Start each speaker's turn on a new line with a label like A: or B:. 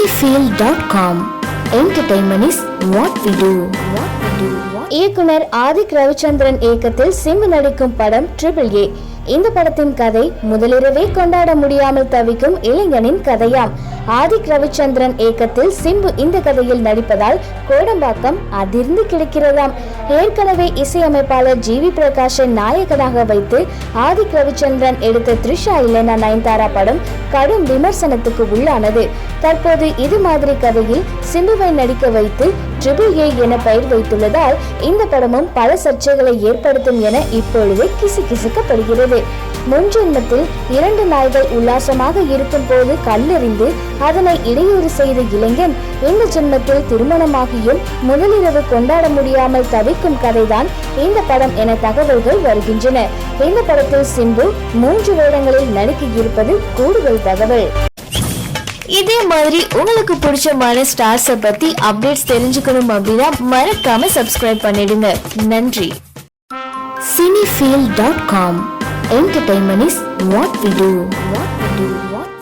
A: cinefield.com Entertainment is what we do.
B: இயக்குனர் ஆதிக் ரவிச்சந்திரன் இயக்கத்தில் சிம்பு நடிக்கும் படம் ட்ரிபிள் ஏ இந்த படத்தின் கதை முதலிரவே கொண்டாட முடியாமல் தவிக்கும் இளைஞனின் கதையாம். ஆதிக் ரவிச்சந்திரன் இயக்கத்தில் சிம்பு இந்த கதையில் நடிப்பதால் கோடம்பாக்கம் அதிர்ந்து கிடைக்கிறதாம் ஏற்கனவே இசையமைப்பாளர் ஜி வி பிரகாஷை நாயகனாக வைத்து ஆதிக் ரவிச்சந்திரன் எடுத்த த்ரிஷா இல்லைனா நயன்தாரா படம் கடும் விமர்சனத்துக்கு உள்ளானது. தற்போது இது மாதிரி கதையில் சிம்புவை நடிக்க வைத்து ட்ரிபிள் ஏ என பெயர் வைத்துள்ளதால் இந்த படமும் பல சர்ச்சைகளை ஏற்படுத்தும் என இப்பொழுது கிசுகிசுக்கப்படுகிறது முன்ஜென்மத்தில் இரண்டு நாய்கள் உல்லாசமாக இருக்கும் போது கல்லெறிந்து அதனை இடையூறு செய்த இளைஞன் இந்த ஜென்மத்தில் திருமணமாகியும் முதலிரவு கொண்டாட முடியாமல் தவிக்கும் கதைதான் இந்த படம் என தகவல்கள் வருகின்றன இந்த படத்தில் சிம்பு மூன்று வேடங்களில் நடிக்க இருப்பது கூடுதல் தகவல் இதே மாதிரி உங்களுக்கு பிடிச்சமான ஸ்டார்ஸை பத்தி அப்டேட்ஸ் தெரிஞ்சுக்கணும் அப்படின்னா மறக்காம சப்ஸ்கிரைப் பண்ணிடுங்க நன்றி
A: cinefield.com Entertainment is what we do. What we do. What